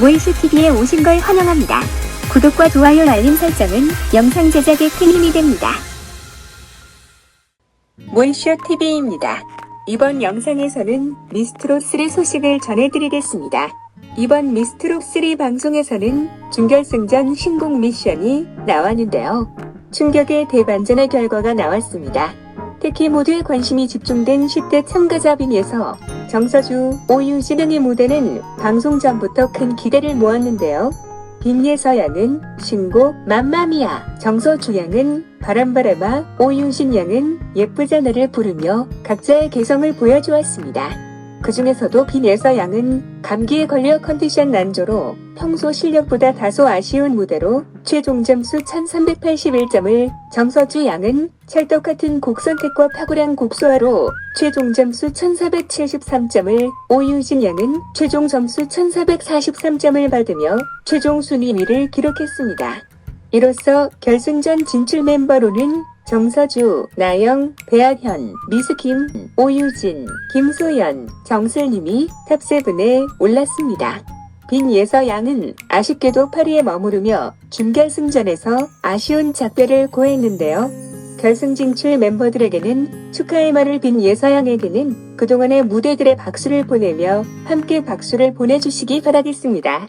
모이슈TV에 오신 걸 환영합니다. 구독과 좋아요 알림 설정은 영상 제작에 큰 힘이 됩니다. 모이쇼 TV입니다. 이번 영상에서는 미스트롯3 소식을 전해드리겠습니다. 이번 미스트롯3 방송에서는 준결승전 신곡 미션이 나왔는데요. 충격의 대반전의 결과가 나왔습니다. 특히 모두의 관심이 집중된 10대 참가자 빙에서 정서주, 오유진 등의 무대는 방송 전부터 큰 기대를 모았는데요. 빙예서 양은 신곡 맘마미아, 정서주 양은 바람바람아, 오유진 양은 예쁘잖아를 부르며 각자의 개성을 보여주었습니다. 그 중에서도 빈예서 양은 감기에 걸려 컨디션 난조로 평소 실력보다 다소 아쉬운 무대로 최종 점수 1381점을 정서주 양은 찰떡 같은 곡 선택과 탁월한 곡 소화로 최종 점수 1473점을 오유진 양은 최종 점수 1443점을 받으며 최종 순위 1위를 기록했습니다. 이로써 결승전 진출 멤버로는 정서주, 나영, 배아현, 미스김, 오유진, 김소연, 정슬님이 탑7에 올랐습니다. 빈 예서 양은 아쉽게도 8위에 머무르며 준결승전에서 아쉬운 작별을 고했는데요. 결승 진출 멤버들에게는 축하의 말을 빈 예서 양에게는 그동안의 무대들의 박수를 보내며 함께 박수를 보내주시기 바라겠습니다.